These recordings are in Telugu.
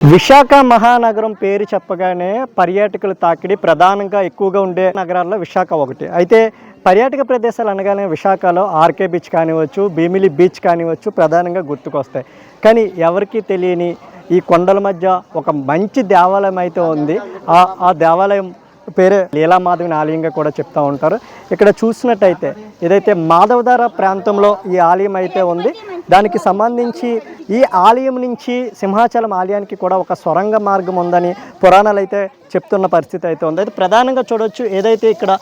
విశాఖ మహానగరం పేరు చెప్పగానే పర్యాటకుల తాకిడి ప్రధానంగా ఎక్కువగా ఉండే నగరాల్లో విశాఖ ఒకటి. అయితే పర్యాటక ప్రదేశాలు అనగానే విశాఖలో ఆర్కే బీచ్ కానివచ్చు భీమిలి బీచ్ కానివచ్చు ప్రధానంగా గుర్తుకొస్తాయి. కానీ ఎవరికీ తెలియని ఈ కొండల మధ్య ఒక మంచి దేవాలయం అయితే ఉంది. ఆ ఆ దేవాలయం పేరే లీలామాధవిని ఆలయంగా కూడా చెప్తా ఉంటారు. ఇక్కడ చూసినట్టయితే ఏదైతే మాధవధార ప్రాంతంలో ఈ ఆలయం అయితే ఉంది దానికి సంబంధించి ఈ ఆలయం నుంచి సింహాచలం ఆలయానికి కూడా ఒక సొరంగ మార్గం ఉందని పురాణాలు అయితే చెప్తున్న పరిస్థితి అయితే ఉంది. అయితే ప్రధానంగా చూడొచ్చు ఏదైతే ఇక్కడ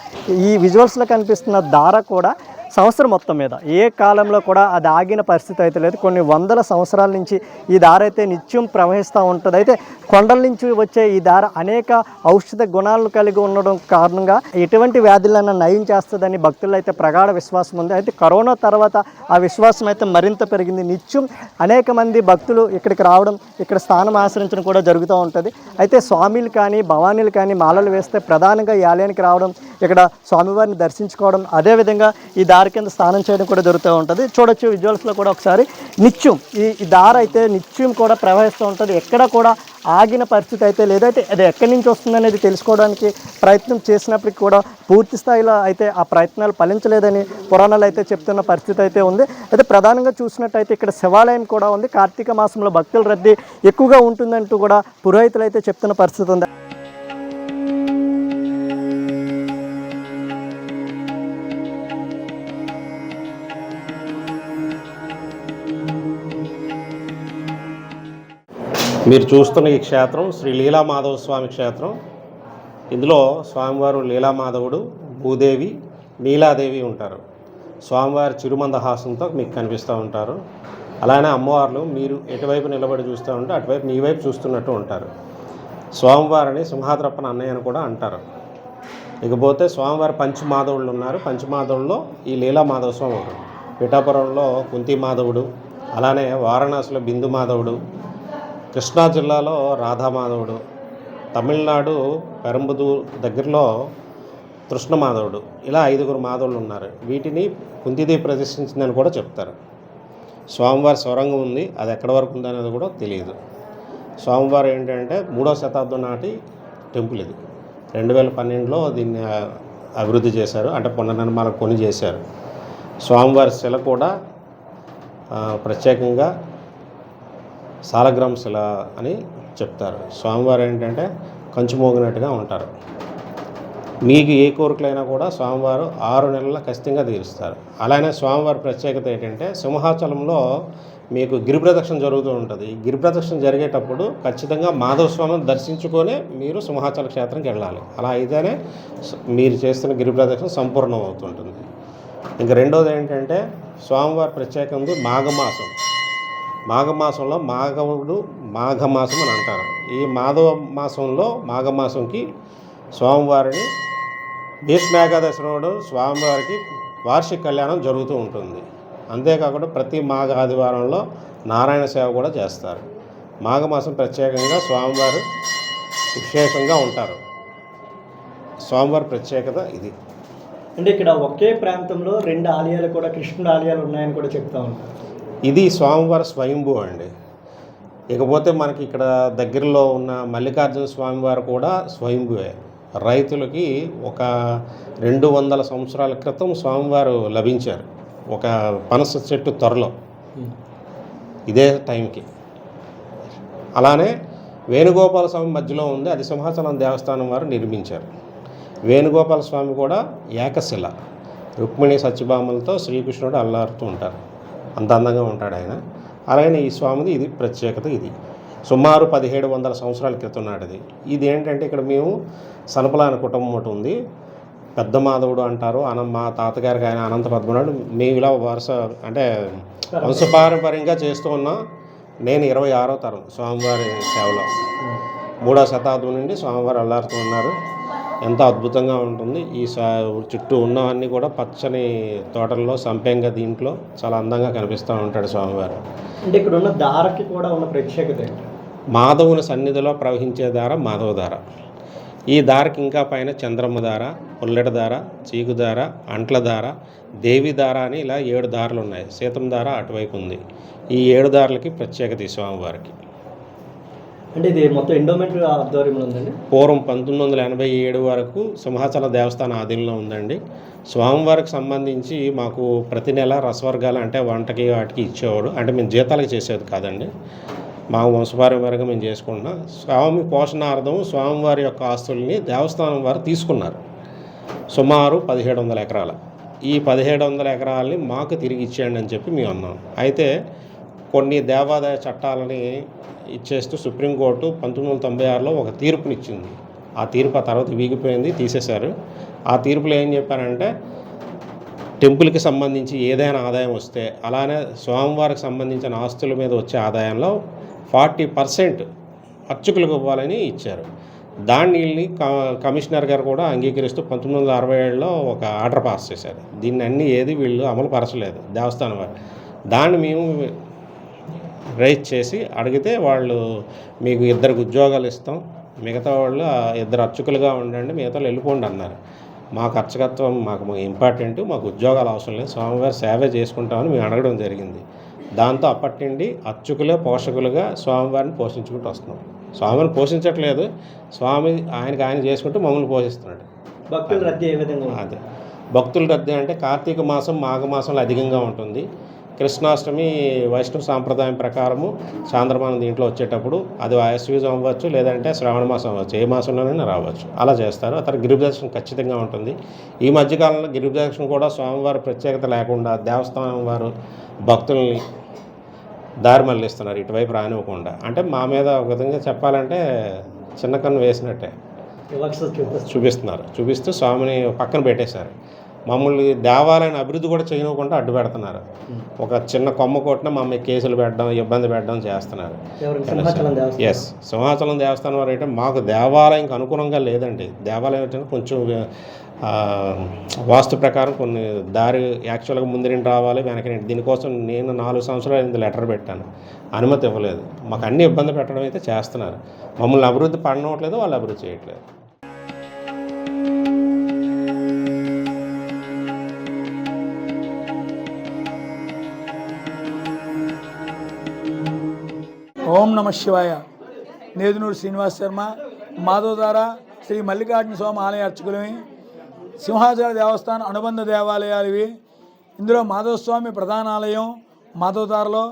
ఈ విజువల్స్లో కనిపిస్తున్న దార కూడా సంవత్సరం మొత్తం మీద. ఏ కాలంలో కూడా అది ఆగిన పరిస్థితి అయితే లేదు. కొన్ని వందల సంవత్సరాల నుంచి ఈ దార అయితే నిత్యం ప్రవహిస్తూ ఉంటుంది. అయితే కొండల నుంచి వచ్చే ఈ దార అనేక ఔషధ గుణాలను కలిగి ఉండడం కారణంగా ఎటువంటి వ్యాధులైనా నయం చేస్తుందని భక్తుల్లో అయితే ప్రగాఢ విశ్వాసం ఉంది. అయితే కరోనా తర్వాత ఆ విశ్వాసం అయితే మరింత పెరిగింది. నిత్యం అనేక మంది భక్తులు ఇక్కడికి రావడం ఇక్కడ స్థానం ఆశ్రయించడం కూడా జరుగుతూ ఉంటుంది. అయితే స్వామిలు కానీ భవానీలు కానీ మాలలు వేస్తే ప్రధానంగా ఈ ఆలయానికి రావడం ఇక్కడ స్వామివారిని దర్శించుకోవడం అదేవిధంగా ఈ దారి దారి కింద స్నానం చేయడం కూడా జరుగుతూ ఉంటుంది. చూడొచ్చు విజువల్స్లో కూడా ఒకసారి. నిత్యం ఈ ఈ దారి అయితే నిత్యం కూడా ప్రవహిస్తూ ఉంటుంది. ఎక్కడ కూడా ఆగిన పరిస్థితి అయితే లేదైతే అది ఎక్కడి నుంచి వస్తుందనేది తెలుసుకోవడానికి ప్రయత్నం చేసినప్పటికీ కూడా పూర్తి స్థాయిలో అయితే ఆ ప్రయత్నాలు ఫలించలేదని పురాణాలు అయితే చెప్తున్న పరిస్థితి అయితే ఉంది. అయితే ప్రధానంగా చూసినట్టయితే ఇక్కడ శివాలయం కూడా ఉంది. కార్తీక మాసంలో భక్తుల రద్దీ ఎక్కువగా ఉంటుందంటూ కూడా పురోహితులు అయితే చెప్తున్న పరిస్థితి ఉంది. మీరు చూస్తున్న ఈ క్షేత్రం శ్రీ లీలామాధవ స్వామి క్షేత్రం. ఇందులో స్వామివారు లీలామాధవుడు భూదేవి నీలాదేవి ఉంటారు. స్వామివారి చిరుమందహాసంతో మీకు కనిపిస్తూ ఉంటారు. అలానే అమ్మవార్లు మీరు ఎటువైపు నిలబడి చూస్తూ ఉంటే అటువైపు మీ వైపు చూస్తున్నట్టు ఉంటారు. స్వామివారిని సింహాద్రప్పన అన్నయ్య అని కూడా అంటారు. ఇకపోతే స్వామివారి పంచమాధవుళ్ళు ఉన్నారు. పంచమాధవుల్లో ఈ లీలామాధవ స్వామి ఒకరు పిఠాపురంలో కుంతి మాధవుడు అలానే వారణాసిలో బిందు మాధవుడు కృష్ణా జిల్లాలో రాధామాధవుడు తమిళనాడు పెరంబదూర్ దగ్గరలో కృష్ణమాధవుడు. ఇలా ఐదుగురు మాధవులు ఉన్నారు. వీటిని కుంతిదేవి ప్రదర్శించిందని కూడా చెప్తారు. స్వామివారి స్వరంగం ఉంది. అది ఎక్కడి వరకు ఉందనేది కూడా తెలియదు. స్వామివారు ఏంటంటే మూడవ శతాబ్దం నాటి టెంపుల్ ఇది. రెండు వేల పన్నెండులో దీన్ని అభివృద్ధి చేశారు. అంటే పునర్నిర్మాణం కొని చేశారు. స్వామివారి శిల కూడా ప్రత్యేకంగా సాలగ్రామ శిల అని చెప్తారు. స్వామివారు ఏంటంటే కంచుమోగినట్టుగా ఉంటారు. మీకు ఏ కోరికలైనా కూడా స్వామివారు ఆరు నెలల ఖచ్చితంగా తీరుస్తారు. అలానే స్వామివారి ప్రత్యేకత ఏంటంటే సింహాచలంలో మీకు గిరిప్రదక్షిణ జరుగుతూ ఉంటుంది. గిరిప్రదక్షిణ జరిగేటప్పుడు ఖచ్చితంగా మాధవ స్వామిని దర్శించుకొని మీరు సింహాచల క్షేత్రంకి వెళ్ళాలి. అలా అయితేనే మీరు చేస్తున్న గిరిప్రదక్షిణ సంపూర్ణం అవుతుంటుంది ఇంక రెండోది ఏంటంటే స్వామివారి ప్రత్యేకంగా మాఘమాసం. మాఘమాసంలో మాఘవుడు మాఘమాసం అని అంటారు. ఈ మాధవ మాసంలో మాఘమాసంకి స్వామివారిని భీష్మేకాదశి నాడు స్వామివారికి వార్షిక కళ్యాణం జరుగుతూ ఉంటుంది. అంతేకాకుండా ప్రతి మాఘ ఆదివారంలో నారాయణ సేవ కూడా చేస్తారు. మాఘమాసం ప్రత్యేకంగా స్వామివారు విశేషంగా ఉంటారు. స్వామివారి ప్రత్యేకత ఇది. అంటే ఇక్కడ ఒకే ప్రాంతంలో రెండు ఆలయాలు కూడా కృష్ణుడు ఆలయాలు ఉన్నాయని కూడా చెప్తా ఉంటారు. ఇది స్వామివారి స్వయంభూ అండి. ఇకపోతే మనకి ఇక్కడ దగ్గరలో ఉన్న మల్లికార్జున స్వామివారు కూడా స్వయంభువే. రైతులకి ఒక రెండు వందల సంవత్సరాల క్రితం స్వామివారు లభించారు. ఒక పనస చెట్టు త్వరలో. ఇదే టైంకి. అలానే వేణుగోపాల స్వామి మధ్యలో ఉంది. అది సింహాచలం దేవస్థానం వారు నిర్మించారు. వేణుగోపాల స్వామి కూడా ఏకశిల. రుక్మిణి సత్యభామలతో శ్రీకృష్ణుడు అల్లారుతూ ఉంటారు. అంత అందంగా ఉంటాడు ఆయన. అలాగే ఈ స్వామిది ఇది ప్రత్యేకత ఇది. సుమారు పదిహేడు వందల సంవత్సరాల క్రితం నాటిది. ఇది ఏంటంటే ఇక్కడ మేము సనపలాన కుటుంబం ఒకటి ఉంది. పెద్ద మాధవుడు అంటారు. అన మా తాతగారికి ఆయన అనంత పద్మనాడు. మేము ఇలా వరుస అంటే వంశపారంపర్యంగా చేస్తూ ఉన్నాం నేను ఇరవై ఆరో తరం స్వామివారి సేవలో. మూడో శతాబ్దం నుండి స్వామివారు అల్లారుతూ ఉన్నారు. ఎంతో అద్భుతంగా ఉంటుంది. ఈ చుట్టూ ఉన్నవన్నీ కూడా పచ్చని తోటల్లో సంపెంగ దీంట్లో చాలా అందంగా కనిపిస్తూ ఉంటాడు స్వామివారు. అంటే ఇక్కడ ఉన్న దారకి కూడా ఉన్న ప్రత్యేకత మాధవుని సన్నిధిలో ప్రవహించే దార మాధవ దార. ఈ దారకి ఇంకా పైన చంద్రమ్మ దార పుల్లెట దార చీకు దార అంట్ల దార దేవి దార అని ఇలా ఏడు దారులు ఉన్నాయి. సీతం దార అటువైపు ఉంది. ఈ ఏడు దారులకి ప్రత్యేకత ఈ స్వామివారికి. అంటే ఇది మొత్తం ఎండోమెంట్ ఆధ్వర్యంలో ఉందండి? పూర్వం పంతొమ్మిది వందల ఎనభై ఏడు వరకు సింహాచల దేవస్థానం ఆధీనంలో ఉందండి. స్వామివారికి సంబంధించి మాకు ప్రతి నెల రసవర్గాలు అంటే వంటకి వాటికి ఇచ్చేవాడు. అంటే మేము జీతాలకు చేసేది కాదండి. మా వంశపారంపర్యంగా మేము చేసుకుంటున్నాం. స్వామి పోషణార్థం స్వామివారి యొక్క ఆస్తుల్ని దేవస్థానం వారు తీసుకున్నారు. సుమారు పదిహేడు వందల ఎకరాల. ఈ పదిహేడు వందల ఎకరాలని మాకు తిరిగి ఇచ్చేయండి అని చెప్పి మేము అన్నాం. అయితే కొన్ని దేవాదాయ చట్టాలని ఇచ్చేస్తూ సుప్రీంకోర్టు పంతొమ్మిది వందల తొంభై ఆరులో ఒక తీర్పునిచ్చింది. ఆ తీర్పు ఆ తర్వాత వీగిపోయింది తీసేశారు. ఆ తీర్పులో ఏం చెప్పారంటే టెంపుల్కి సంబంధించి ఏదైనా ఆదాయం వస్తే అలానే స్వామివారికి సంబంధించిన ఆస్తుల మీద వచ్చే ఆదాయంలో ఫార్టీ పర్సెంట్ అర్చకులకు ఇవ్వాలని ఇచ్చారు. దాన్ని వీళ్ళని క- కమిషనర్ గారు కూడా అంగీకరిస్తూ పంతొమ్మిది వందల అరవై ఏడులో ఒక ఆర్డర్ పాస్ చేశారు. దీన్ని అన్ని ఏది వీళ్ళు అమలు పరచలేదు దేవస్థానం వారు. దాన్ని మేము రైజ్ చేసి అడిగితే వాళ్ళు మీకు ఇద్దరికి ఉద్యోగాలు ఇస్తాం మిగతా వాళ్ళు ఇద్దరు అర్చకులుగా ఉండండి మిగతా వాళ్ళు వెళ్ళిపోండి అన్నారు. మాకు అర్చకత్వం మాకు ఇంపార్టెంట్ మాకు ఉద్యోగాలు అవసరం లేదు స్వామివారి సేవ చేసుకుంటామని మేము అడగడం జరిగింది. దాంతో అప్పటి నుండి అర్చకులే పోషకులుగా స్వామివారిని పోషించుకుంటూ వస్తున్నాం స్వామిని పోషించట్లేదు స్వామి ఆయనకి ఆయన చేసుకుంటూ మమ్మల్ని పోషిస్తున్నాడు. భక్తుల రద్దీ ఏ విధంగా? అదే. భక్తుల రద్దీ అంటే కార్తీక మాసం మాఘ మాసంలో అధికంగా ఉంటుంది. కృష్ణాష్టమి వైష్ణవ సాంప్రదాయం ప్రకారము చాంద్రమానం దీంట్లో వచ్చేటప్పుడు అది ఆశ్వీజం అవ్వచ్చు లేదంటే శ్రావణ మాసం అవ్వచ్చు ఏ మాసంలోనైనా రావచ్చు. అలా చేస్తారు. అతను గిరి దర్శనం ఖచ్చితంగా ఉంటుంది. ఈ మధ్యకాలంలో గిరి దర్శనం కూడా స్వామివారి ప్రత్యేకత లేకుండా దేవస్థానం వారు భక్తుల్ని దారి మళ్ళిస్తున్నారు. ఇటువైపు రానివ్వకుండా. అంటే మా మీద ఒక విధంగా చెప్పాలంటే చిన్న కన్ను వేసినట్టే చూపిస్తున్నారు. చూపిస్తూ స్వామిని పక్కన పెట్టేశారు. మమ్మల్ని దేవాలయం అభివృద్ధి కూడా చేయకుండా అడ్డు పెడుతున్నారు. ఒక చిన్న కొమ్మ కొట్టిన మమ్మల్ని కేసులు పెట్టడం ఇబ్బంది పెట్టడం చేస్తున్నారు. ఎస్ సింహాచలం దేవస్థానం? వారు అయితే మాకు దేవాలయంకి అనుగుణంగా లేదండి. దేవాలయం అంటే కొంచెం వాస్తు ప్రకారం కొన్ని దారి యాక్చువల్గా ముందు రావాలి వెనక దీనికోసం నేను నాలుగు సంవత్సరాలు ఇంత లెటర్ పెట్టాను. అనుమతి ఇవ్వలేదు. మాకు అన్ని ఇబ్బంది పెట్టడం అయితే చేస్తున్నారు. మమ్మల్ని అభివృద్ధి పడనట్లేదు వాళ్ళు అభివృద్ధి చేయట్లేదు. ఓం నమ శివాయ. నేదునూరు శ్రీనివాస్ శర్మ మాధవధార శ్రీ మల్లికార్జున స్వామి ఆలయ అర్చకులవి సింహాచల దేవస్థానం అనుబంధ దేవాలయాలు ఇవి ఇందులో మాధవస్వామి ప్రధాన ఆలయం మాధవధారలో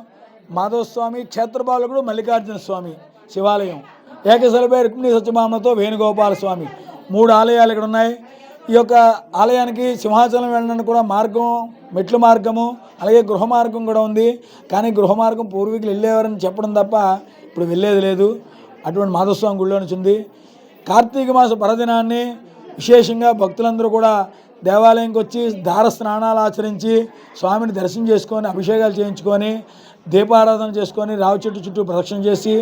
మాధవస్వామి క్షేత్రపాలకుడు మల్లికార్జున స్వామి శివాలయం. ఏకశలపై రుక్మిణి సత్యభామతో వేణుగోపాల స్వామి. మూడు ఆలయాలు ఇక్కడ ఉన్నాయి ఈ యొక్క ఆలయానికి సింహాచలం వెళ్ళడానికి కూడా మార్గం మెట్ల మార్గము అలాగే గృహ మార్గం కూడా ఉంది. కానీ గృహ మార్గం పూర్వీకులు వెళ్ళేవారని చెప్పడం తప్ప ఇప్పుడు వెళ్ళేది లేదు. అటువంటి మాధవస్వామి గుడిలో నుంచి ఉంది. కార్తీక మాస పరదినాన్ని విశేషంగా భక్తులందరూ కూడా దేవాలయంకి వచ్చి దార స్నానాలు ఆచరించి స్వామిని దర్శనం చేసుకొని అభిషేకాలు చేయించుకొని దీపారాధన చేసుకొని రావి చెట్టు చుట్టూ ప్రదక్షిణ చేసి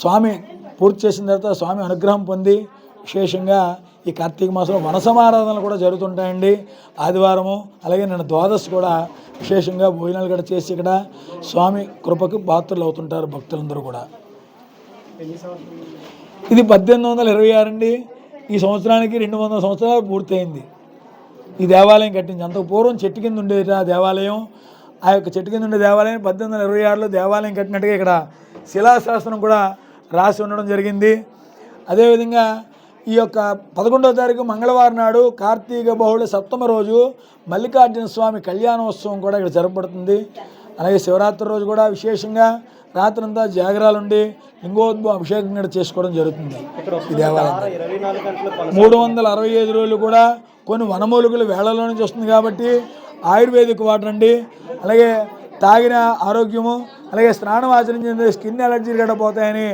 స్వామి పూర్తి చేసిన తర్వాత స్వామి అనుగ్రహం పొంది విశేషంగా ఈ కార్తీక మాసంలో వనసమారాధనలు కూడా జరుగుతుంటాయండి. ఆదివారము అలాగే నిన్న ద్వాదశి కూడా విశేషంగా భోజనాలు కూడా చేసి ఇక్కడ స్వామి కృపకు పాత్రలు అవుతుంటారు భక్తులందరూ కూడా. ఇది పద్దెనిమిది వందల ఇరవై ఆరు అండి. ఈ సంవత్సరానికి రెండు వందల సంవత్సరాలు పూర్తయింది. ఈ దేవాలయం కట్టింది. అంత పూర్వం చెట్టు కింద ఉండేది ఆ దేవాలయం. ఆ యొక్క చెట్టు కింద ఉండే దేవాలయం పద్దెనిమిది వందల ఇరవై ఆరులో దేవాలయం కట్టినట్టుగా ఇక్కడ శిలాశాసనం కూడా రాసి ఉండడం జరిగింది. అదేవిధంగా ఈ యొక్క పదకొండవ తారీఖు మంగళవారం నాడు కార్తీక బహుళ సప్తమ రోజు మల్లికార్జున స్వామి కళ్యాణోత్సవం కూడా ఇక్కడ జరపబడుతుంది. అలాగే శివరాత్రి రోజు కూడా విశేషంగా రాత్రంతా జాగరాలు ఉండి లింగోద్భవ అభిషేకం కూడా చేసుకోవడం జరుగుతుంది. ఈ దేవాలయం మూడు వందల అరవై ఐదు రోజులు కూడా కొన్ని వనమూలికలు వేళలో నుంచి వస్తుంది కాబట్టి ఆయుర్వేదిక్ వాటర్ అండి. అలాగే తాగిన ఆరోగ్యము అలాగే స్నానం ఆచరించిన స్కిన్ ఎలర్జీలు కూడా పోతాయని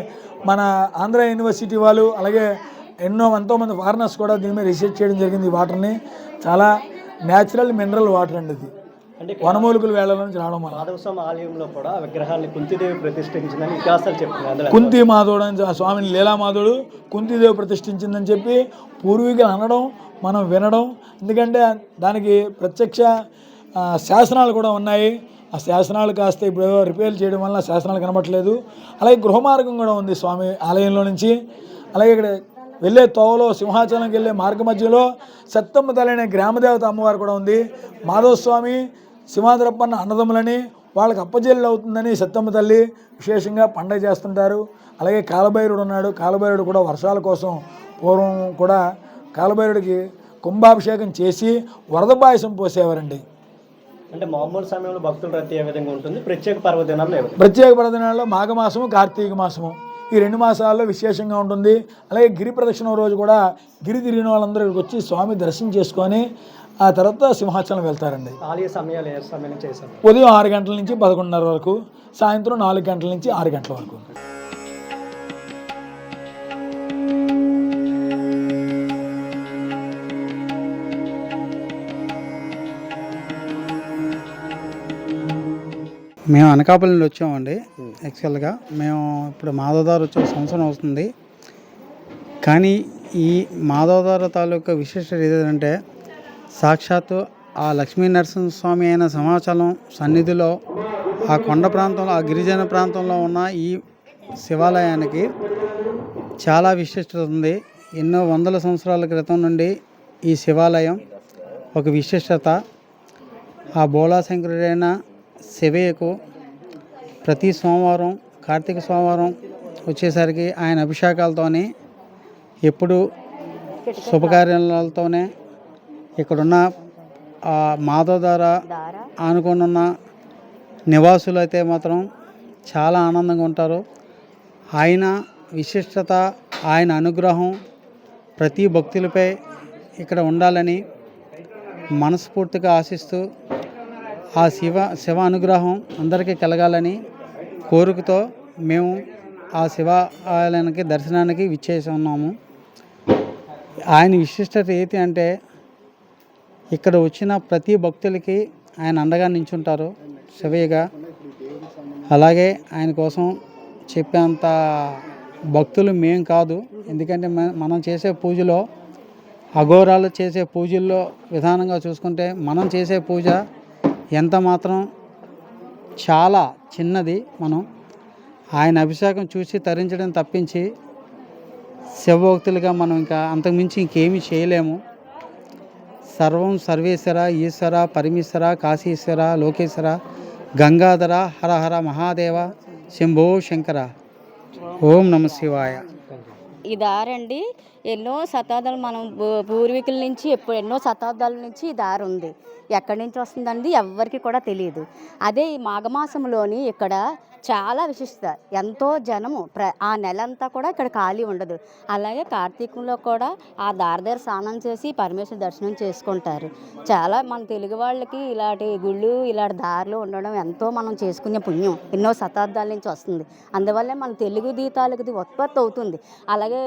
మన ఆంధ్ర యూనివర్సిటీ వాళ్ళు అలాగే ఎన్నో ఎంతోమంది ఫారినర్స్ కూడా దీని మీద రీసెర్చ్ చేయడం జరిగింది. ఈ వాటర్ని చాలా న్యాచురల్ మినరల్ వాటర్ అండి ఇది. వనమూలికలు వేళలో నుంచి రావడం వల్ల. మాధవస్వామి ఆలయంలో కూడా విగ్రహాన్ని కుంతిదేవి ప్రతిష్ఠించిందని ఇతిహాసాలు చెప్తున్నాయి అందులో. కుంతి మాధవుడు అని ఆ స్వామిని లీలామాధవుడు కుంతిదేవి ప్రతిష్ఠించిందని చెప్పి పూర్వీకులు అనడం మనం వినడం. ఎందుకంటే దానికి ప్రత్యక్ష శాసనాలు కూడా ఉన్నాయి. ఆ శాసనాలు కాస్త ఇప్పుడు రిపేర్ చేయడం వల్ల శాసనాలు కనబట్టలేదు అలాగే గృహ మార్గం కూడా ఉంది స్వామి ఆలయంలో నుంచి. అలాగే ఇక్కడ వెళ్ళే తోవలో సింహాచలంకి వెళ్ళే మార్గ మధ్యలో సత్తమ్మ తల్లి అనే గ్రామదేవత అమ్మవారు కూడా ఉంది. మాధవ స్వామి సింహాద్రప్పన్న అన్నదమ్ములని వాళ్ళకి అప్పజెల్లు అవుతుందని సత్తమ్మ తల్లి విశేషంగా పండగ చేస్తుంటారు. అలాగే కాలభైరుడు ఉన్నాడు. కాలభైరుడు కూడా వర్షాల కోసం పూర్వం కూడా కాలభైరుడికి కుంభాభిషేకం చేసి వరద పాయసం పోసేవారండి. అంటే మామూలు సమయంలో భక్తుల రద్దీ ఏ విధంగా ఉంటుంది? ప్రత్యేక పర్వదినాల్లో ప్రత్యేక పర్వదినాల్లో మాఘమాసము కార్తీక మాసము. ఈ రెండు మాసాల్లో విశేషంగా ఉంటుంది. అలాగే గిరి ప్రదక్షిణ రోజు కూడా గిరి తిరిగిన వాళ్ళందరూ ఇక్కడికి వచ్చి స్వామి దర్శనం చేసుకొని ఆ తర్వాత సింహాచలం వెళ్తారండి. ఆలయ సమయాలు ఏ సమయం చేశారు? ఉదయం ఆరు గంటల నుంచి పదకొండున్నర వరకు సాయంత్రం నాలుగు గంటల నుంచి ఆరు గంటల వరకు. మేము అనకాపల్లి నుండి వచ్చామండి యాక్చువల్గా మేము ఇప్పుడు మాధవదారు వచ్చే సంవత్సరం అవుతుంది. కానీ ఈ మాధవదారు తాలూకా విశిష్టత ఏదంటే సాక్షాత్తు ఆ లక్ష్మీ నరసింహస్వామి అయిన సమాచలం సన్నిధిలో ఆ కొండ ప్రాంతంలో ఆ గిరిజన ప్రాంతంలో ఉన్న ఈ శివాలయానికి చాలా విశిష్టత ఉంది. ఎన్నో వందల సంవత్సరాల క్రితం నుండి ఈ శివాలయం ఒక విశిష్టత ఆ బోళాశంకరుడైన శివయ్యకు ప్రతి సోమవారం కార్తీక సోమవారం వచ్చేసరికి ఆయన అభిషేకాలతోనే ఎప్పుడు శుభకార్యాలతోనే ఇక్కడున్న ఆ మాధవ ద్వారా ఆనుకొని ఉన్న నివాసులు అయితే మాత్రం చాలా ఆనందంగా ఉంటారు. ఆయన విశిష్టత ఆయన అనుగ్రహం ప్రతి భక్తులపై ఇక్కడ ఉండాలని మనస్ఫూర్తిగా ఆశిస్తూ ఆ శివ శివ అనుగ్రహం అందరికీ కలగాలని కోరికతో మేము ఆ శివాలయానికి దర్శనానికి విచ్చేసి ఉన్నాము. ఆయన విశిష్టత ఏంటి అంటే ఇక్కడ వచ్చిన ప్రతి భక్తులకి ఆయన అండగా నించుంటారు శివయ్యగా. అలాగే ఆయన కోసం చెప్పేంత భక్తులు మేం కాదు. ఎందుకంటే మనం చేసే పూజలో అఘోరాలు చేసే పూజల్లో విధానంగా చూసుకుంటే మనం చేసే పూజ ఎంత మాత్రం చాలా చిన్నది మనం ఆయన అభిషేకం చూసి తరించడం తప్పించి శివభక్తులుగా మనం ఇంకా అంతకుమించి ఇంకేమీ చేయలేము. సర్వం సర్వేశ్వర ఈశ్వర పరమేశ్వర కాశీశ్వర లోకేశ్వర గంగాధర హర హర మహాదేవ శంభో శంకర. ఓం నమ శివాయ. ఈ దారండి ఎన్నో శతాబ్దాలు మనం పూర్వీకుల నుంచి ఎప్పుడు ఎన్నో శతాబ్దాల నుంచి ఈ దారి ఉంది. ఎక్కడి నుంచి వస్తుందండి? ఎవ్వరికి కూడా తెలియదు. అదే ఈ మాఘమాసంలోని ఇక్కడ చాలా విశిష్టత ఎంతో జనము. ప్ర ఆ నెల అంతా కూడా ఇక్కడ ఖాళీ ఉండదు. అలాగే కార్తీకంలో కూడా ఆ దారిదారి స్నానం చేసి పరమేశ్వర దర్శనం చేసుకుంటారు. చాలా మన తెలుగు వాళ్ళకి ఇలాంటి గుళ్ళు ఇలాంటి దారులు ఉండడం ఎంతో మనం చేసుకునే పుణ్యం. ఎన్నో శతాబ్దాల నుంచి వస్తుంది. అందువల్లే మన తెలుగు గీతాలకు ఉత్పత్తి అవుతుంది. అలాగే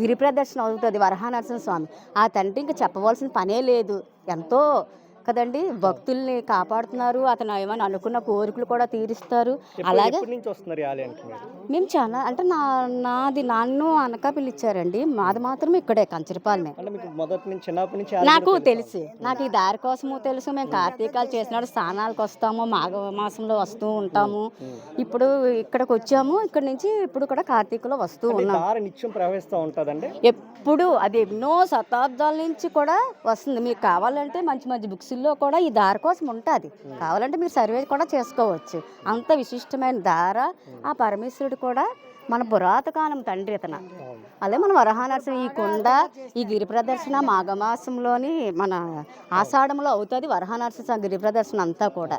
గిరి ప్రదర్శన అవుతుంది వరహానరసింహ స్వామి. ఆ తండ్రి ఇంకా చెప్పవలసిన పనే లేదు. ఎంతో కదండి? భక్తుల్ని కాపాడుతున్నారు. అతను ఏమైనా అనుకున్న కోరికలు కూడా తీరుస్తారు. అలాగే మేము చాలా అంటే నా నాది నన్ను అనకాపల్లి ఇచ్చారండి మాది మాత్రం ఇక్కడే కంచరపాలెమే. అంటే మీకు మొదటి నుంచి చిన్నప్పటి నుంచి నాకు తెలుసు? నాకు ఈ దారి కోసము తెలుసు. మేము కార్తీకాలు చేసినప్పుడు స్థానాలకు వస్తాము మాఘ మాసంలో వస్తూ ఉంటాము. ఇప్పుడు ఇక్కడికి వచ్చాము. ఇక్కడ నుంచి ఇప్పుడు కూడా కార్తీకలో వస్తూ నిత్యం ప్రవహిస్తూ ఉంటుందండి? ఎప్పుడు అది ఎన్నో శతాబ్దాల నుంచి కూడా వస్తుంది. మీకు కావాలంటే మంచి మంచి బుక్స్లో కూడా ఈ దార కోసం ఉంటుంది. కావాలంటే మీరు సర్వే కూడా చేసుకోవచ్చు. అంత విశిష్టమైన దార ఆ పరమేశ్వరుడు కూడా మన పురాతకాలం తండ్రి ఇతన అదే మన వరహానరసింహ ఈ కొండ ఈ గిరి ప్రదర్శన మాఘమాసంలోని మన ఆషాఢంలో అవుతుంది వరహానరస గిరి ప్రదర్శన అంతా కూడా.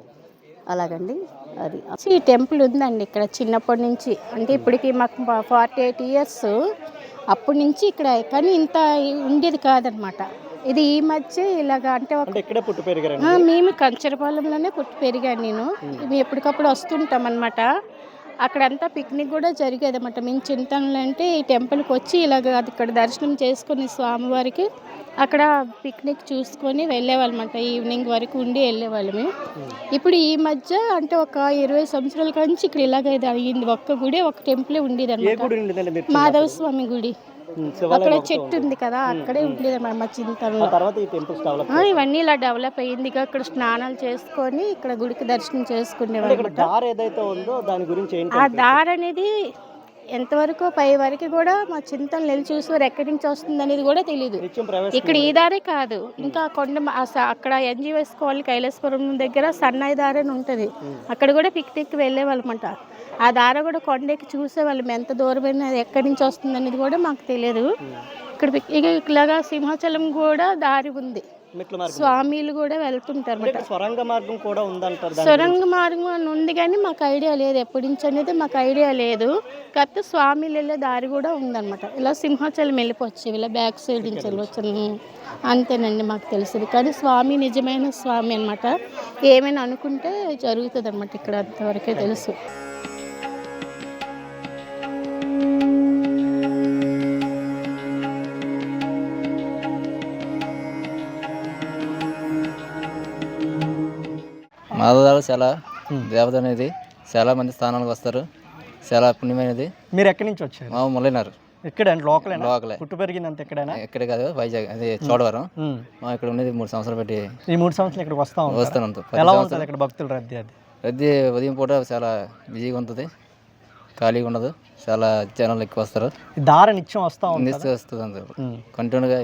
అలాగండి. అది. ఈ టెంపుల్ ఉందండి ఇక్కడ చిన్నప్పటి నుంచి. అంటే ఇప్పటికి మాకు ఫార్టీ ఎయిట్ ఇయర్స్. అప్పటి నుంచి ఇక్కడ కానీ ఇంత ఉండేది కాదనమాట. ఇది ఈ మధ్య ఇలాగ అంటే ఒక ఇక్కడే పుట్టి మేము కంచరపాలెంలోనే పుట్టి పెరిగాను నేను. మేము ఎప్పటికప్పుడు వస్తుంటాం అనమాట అక్కడంతా పిక్నిక్ కూడా జరిగేది అనమాట మేము చింతనలో అంటే ఈ టెంపుల్కి వచ్చి ఇలాగ అది ఇక్కడ దర్శనం చేసుకుని స్వామివారికి అక్కడ పిక్నిక్ చూసుకొని వెళ్ళేవాళ్ళమాట. ఈవినింగ్ వరకు ఉండి వెళ్ళేవాళ్ళము. ఇప్పుడు ఈ మధ్య అంటే ఒక ఇరవై సంవత్సరాల నుంచి ఇక్కడ ఇలాగ ఇది అయ్యింది. ఒక్క గుడి ఒక టెంపులే ఉండేది అనమాట మాధవ స్వామి గుడి. అక్కడ చెట్టు ఉంది. కదా అక్కడే ఉండేది మా ఆ చింతనలో తర్వాత ఈ టెంపుల్స్ డెవలప్ ఆ, ఇవన్నీ ఇలా డెవలప్ అయ్యింది. ఇక ఇక్కడ స్నానాలు చేసుకొని ఇక్కడ గుడికి దర్శనం చేసుకునేవాళ్ళు దారి ఏదైతే ఉందో దాని గురించి ఏంటి ఆ దారి అనేది ఎంతవరకు పై వరకు కూడా మా చింతలు నెల చూసేవారు ఎక్కడి నుంచి వస్తుంది అనేది కూడా తెలియదు ఇక్కడ ఈ దారే కాదు. ఇంకా కొండ అక్కడ ఎన్జిఓఎస్ కాలనీ కైలాసపురం దగ్గర సన్నాయి దారి అని ఉంటుంది. అక్కడ కూడా పిక్నిక్ వెళ్ళేవాళ్ళమాట. ఆ దార కూడా కొండకి చూసేవాళ్ళం ఎంత దూరమైన అది ఎక్కడి నుంచి వస్తుంది అనేది కూడా మాకు తెలియదు. ఇక్కడ ఇలాగా సింహాచలం కూడా దారి ఉంది. స్వామీలు కూడా వెళ్తుంటారు సొరంగ మార్గం కూడా ఉందంటారు సొరంగ మార్గం అని ఉంది కానీ మాకు ఐడియా లేదు. ఎప్పటి నుంచి అనేది మాకు ఐడియా లేదు. కాకపోతే స్వామిలు వెళ్ళే దారి కూడా ఉందన్నమాట. ఇలా సింహాచలం వెళ్ళిపోవచ్చు. ఇలా బ్యాక్ సైడ్ నుంచి వెళ్ళవచ్చు అంతేనండి మాకు తెలిసింది. కానీ స్వామి నిజమైన స్వామి అన్నమాట. ఏమైనా అనుకుంటే జరుగుతుంది అనమాట ఇక్కడ అంతవరకే తెలుసు. మాధవదాలు చాలా దేవత అనేది చాలా మంది స్థానాలకు వస్తారు. చాలా పుణ్యమైనది. మీరు ఎక్కడి నుంచి వచ్చారు? మా మురళీనారు ఇక్కడ లోకల్ లోకలే. పుట్టు పెరిగిందంత ఎక్కడైనా? ఎక్కడే కాదు వైజాగ్ అది చోడవరం. మా ఇక్కడ ఉండేది మూడు సంవత్సరాలు పెట్టి ఈ మూడు సంవత్సరాలు ఇక్కడికి వస్తా వస్తాను అంత ఎలా ఉంటుంది ఇక్కడ భక్తుల రద్దీ అది? రద్దీ ఉదయం పూట చాలా బిజీగా ఉంటుంది. ఖాళీగా ఉండదు. చాలా జనాలు ఎక్కువ వస్తారు. దారి నిత్యం వస్తా ఉంటుంది? వస్తుంది అంత కంటిన్యూగా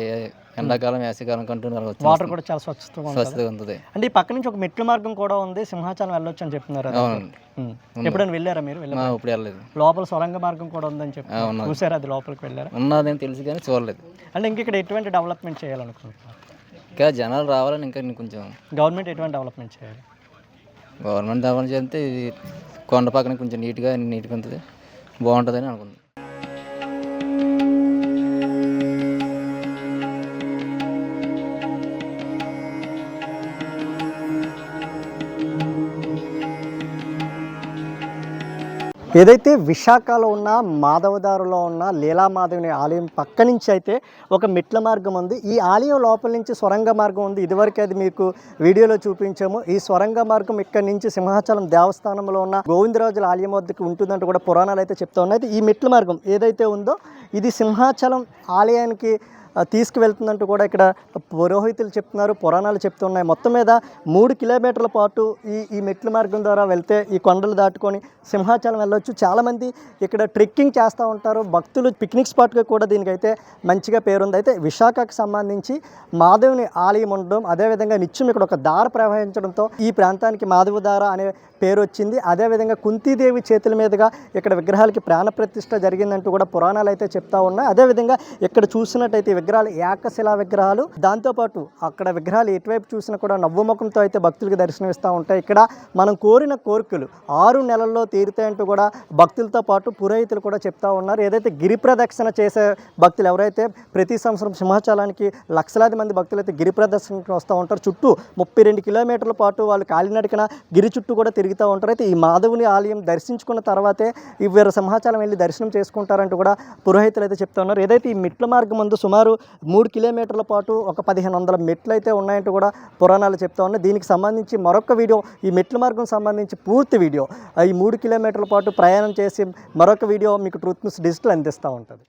ఎండాకాలం వేసవికాలం వచ్చి వాటర్ కూడా చాలా స్వచ్ఛతగా ఉంటుంది. స్వచ్ఛతగా ఉంటుంది. అంటే ఈ పక్క నుంచి ఒక మెట్ల మార్గం కూడా ఉంది సింహాచలం వెళ్ళొచ్చు అని చెప్తున్నారు. అవునండి. ఎప్పుడైనా వెళ్ళారా మీరు? ఇప్పుడు వెళ్ళలేదు. లోపల సొరంగ మార్గం కూడా ఉందని చెప్పి. చూసారా అది లోపలికి వెళ్ళారా? ఉన్నదని తెలుసు కానీ చూడలేదు. అంటే ఇంక ఇక్కడ ఎటువంటి డెవలప్మెంట్ చేయాలనుకుంటున్నారు? ఇంకా జనాలు రావాలని ఇంకా కొంచెం గవర్నమెంట్ ఎటువంటి డెవలప్మెంట్ చేయాలి? గవర్నమెంట్ డెవలప్ చేస్తే కొండ పక్కన కొంచెం నీట్గా నీట్గా ఉంటుంది. బాగుంటుందని అనుకుంది ఏదైతే విశాఖలో ఉన్న మాధవదారులో ఉన్న లీలామాధవిని ఆలయం పక్క నుంచి అయితే ఒక మెట్ల మార్గం ఉంది. ఈ ఆలయం లోపల నుంచి సొరంగ మార్గం ఉంది. ఇదివరకు అది మీకు వీడియోలో చూపించాము. ఈ సొరంగ మార్గం ఇక్కడ నుంచి సింహాచలం దేవస్థానంలో ఉన్న గోవిందరాజుల ఆలయం వద్దకు ఉంటుందంటూ కూడా పురాణాలు అయితే చెప్తా ఉన్నాయి. ఈ మెట్ల మార్గం ఏదైతే ఉందో ఇది సింహాచలం ఆలయానికి తీసుకువెళ్తుందంటూ కూడా ఇక్కడ పురోహితులు చెప్తున్నారు పురాణాలు చెప్తున్నాయి. మొత్తం మీద మూడు కిలోమీటర్ల పాటు ఈ ఈ మెట్ల మార్గం ద్వారా వెళ్తే ఈ కొండలు దాటుకొని సింహాచలం వెళ్ళొచ్చు. చాలామంది ఇక్కడ ట్రెక్కింగ్ చేస్తూ ఉంటారు. భక్తులు పిక్నిక్ స్పాట్గా కూడా దీనికైతే మంచిగా పేరుంది. అయితే విశాఖకు సంబంధించి మాధవుని ఆలయం ఉండడం అదేవిధంగా నిత్యం ఇక్కడ ఒక దార ప్రవహించడంతో ఈ ప్రాంతానికి మాధవ దార అనే పేరు వచ్చింది. అదేవిధంగా కుంతీదేవి చేతుల మీదుగా ఇక్కడ విగ్రహాలకి ప్రాణప్రతిష్ట జరిగిందంటూ కూడా పురాణాలు అయితే చెప్తా ఉన్నాయి. అదేవిధంగా ఇక్కడ చూసినట్టయితే విగ్రహాలు ఏకశిలా విగ్రహాలు. దాంతోపాటు అక్కడ విగ్రహాలు ఎటువైపు చూసినా కూడా నవ్వుముఖంతో అయితే భక్తులకు దర్శనమిస్తూ ఉంటాయి. ఇక్కడ మనం కోరిన కోరికలు ఆరు నెలల్లో తీరుతాయంటూ కూడా భక్తులతో పాటు పురోహితులు కూడా చెప్తా ఉన్నారు. ఏదైతే గిరి ప్రదక్షిణ చేసే భక్తులు ఎవరైతే ప్రతి సంవత్సరం సింహాచలానికి లక్షలాది మంది భక్తులు అయితే గిరి ప్రదర్శనకి వస్తూ ఉంటారు. చుట్టూ ముప్పై రెండు కిలోమీటర్ల పాటు వాళ్ళు కాలినడికిన గిరి చుట్టూ కూడా తిరుగుతూ ఉంటారు. అయితే ఈ మాధవుని ఆలయం దర్శించుకున్న తర్వాతే ఇవ్వరు వీరు సింహాచలం వెళ్ళి దర్శనం చేసుకుంటారంటూ కూడా పురోహితులు అయితే చెప్తా ఉన్నారు. ఏదైతే ఈ మెట్ల మార్గం ముందు సుమారు మూడు కిలోమీటర్ల పాటు ఒక పదిహేను వందల మెట్లు అయితే ఉన్నాయంటూ కూడా పురాణాలు చెప్తా ఉన్నాయి. దీనికి సంబంధించి మరొక వీడియో ఈ మెట్ల మార్గం సంబంధించి పూర్తి వీడియో ఈ మూడు కిలోమీటర్ల పాటు ప్రయాణం చేసి మరొక వీడియో మీకు ట్రూత్ న్యూస్ డిజిటల్ అందిస్తూ ఉంటుంది.